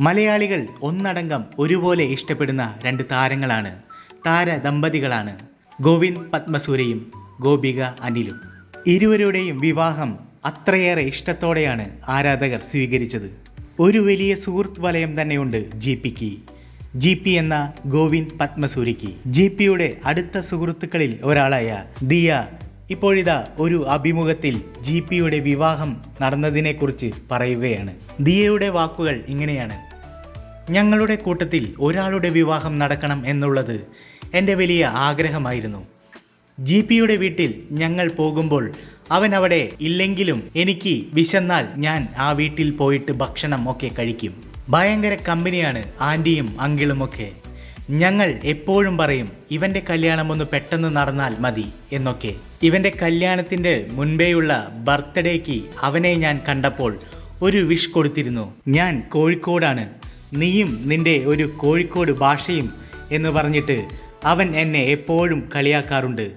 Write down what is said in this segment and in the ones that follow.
മലയാളികൾ ഒന്നടങ്കം ഒരുപോലെ ഇഷ്ടപ്പെടുന്ന രണ്ട് താരങ്ങളാണ് താര ദമ്പതികളാണ് ഗോവിന്ദ് പത്മസൂരയും ഗോപിക അനിലും. ഇരുവരുടെയും വിവാഹം അത്രയേറെ ഇഷ്ടത്തോടെയാണ് ആരാധകർ സ്വീകരിച്ചത്. ഒരു വലിയ സുഹൃത്ത് വലയം തന്നെയുണ്ട് ജി പിക്ക്. ജി പി എന്ന ഗോവിന്ദ് പത്മസൂരിക്ക് ജി പിയുടെ അടുത്ത സുഹൃത്തുക്കളിൽ ഒരാളായ ദിയ ഇപ്പോഴിതാ ഒരു അഭിമുഖത്തിൽ ജി പിയുടെ വിവാഹം നടന്നതിനെക്കുറിച്ച് പറയുകയാണ്. ദിയയുടെ വാക്കുകൾ ഇങ്ങനെയാണ്. ഞങ്ങളുടെ കൂട്ടത്തിൽ ഒരാളുടെ വിവാഹം നടക്കണം എന്നുള്ളത് എന്റെ വലിയ ആഗ്രഹമായിരുന്നു. ജി പിയുടെ വീട്ടിൽ ഞങ്ങൾ പോകുമ്പോൾ അവൻ അവിടെ ഇല്ലെങ്കിലും എനിക്ക് വിശന്നാൽ ഞാൻ ആ വീട്ടിൽ പോയിട്ട് ഭക്ഷണം ഒക്കെ കഴിക്കും. ഭയങ്കര കമ്പനിയാണ് ആന്റിയും അങ്കിളുമൊക്കെ ഞങ്ങൾ എപ്പോഴും പറയും ഇവന്റെ കല്യാണം ഒന്ന് പെട്ടെന്ന് നടന്നാൽ മതി എന്നൊക്കെ. ഇവന്റെ കല്യാണത്തിന്റെ മുൻപേയുള്ള ബർത്ത്ഡേക്ക് അവനെ ഞാൻ കണ്ടപ്പോൾ ഒരു വിഷ് കൊടുത്തിരുന്നു. ഞാൻ കോഴിക്കോടാണ്. നീയും നിന്റെ ഒരു കോഴിക്കോട് ഭാഷയും എന്ന് പറഞ്ഞിട്ട് അവൻ എന്നെ എപ്പോഴും കളിയാക്കാറുണ്ട്.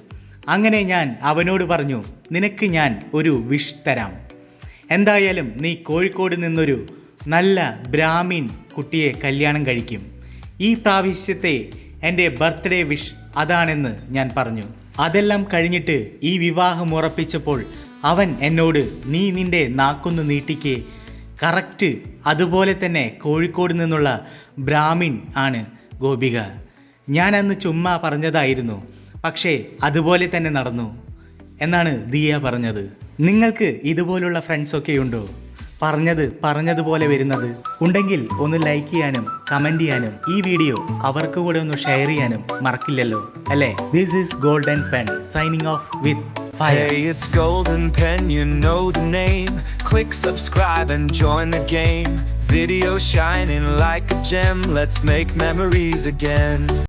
അങ്ങനെ ഞാൻ അവനോട് പറഞ്ഞു നിനക്ക് ഞാൻ ഒരു വിഷ് തരാം. എന്തായാലും നീ കോഴിക്കോട് നിന്നൊരു നല്ല ബ്രാഹ്മിൻ കുട്ടിയെ കല്യാണം കഴിക്കും. ഈ പ്രാവശ്യത്തെ എന്റെ ബർത്ത്ഡേ വിഷ് അതാണെന്ന് ഞാൻ പറഞ്ഞു. അതെല്ലാം കഴിഞ്ഞിട്ട് ഈ വിവാഹം ഉറപ്പിച്ചപ്പോൾ അവൻ എന്നോട് നീ നിന്റെ നാക്കൊന്ന് നീട്ടിക്ക് കറക്റ്റ് അതുപോലെ തന്നെ കോഴിക്കോട് നിന്നുള്ള ബ്രാഹ്മിൻ ആണ് ഗോപിക. ഞാൻ അന്ന് ചുമ്മാ പറഞ്ഞതായിരുന്നു പക്ഷേ അതുപോലെ തന്നെ നടന്നു എന്നാണ് ദിയ പറഞ്ഞത്. നിങ്ങൾക്ക് ഇതുപോലുള്ള ഫ്രണ്ട്സൊക്കെ ഉണ്ടോ? പറഞ്ഞത് പറഞ്ഞതുപോലെ വരുന്നത്. ഉണ്ടെങ്കിൽ ഒന്ന് ലൈക്ക് ചെയ്യാനും കമന്റ് ചെയ്യാനും ഈ വീഡിയോ അവർക്ക് കൂടെ ഒന്ന് ഷെയർ ചെയ്യാനും മറക്കില്ലല്ലോ അല്ലേ? This is golden pen signing off with fire it's Golden Pen, you know the name. Click subscribe and join the game. Video shining like a gem, let's make memories again.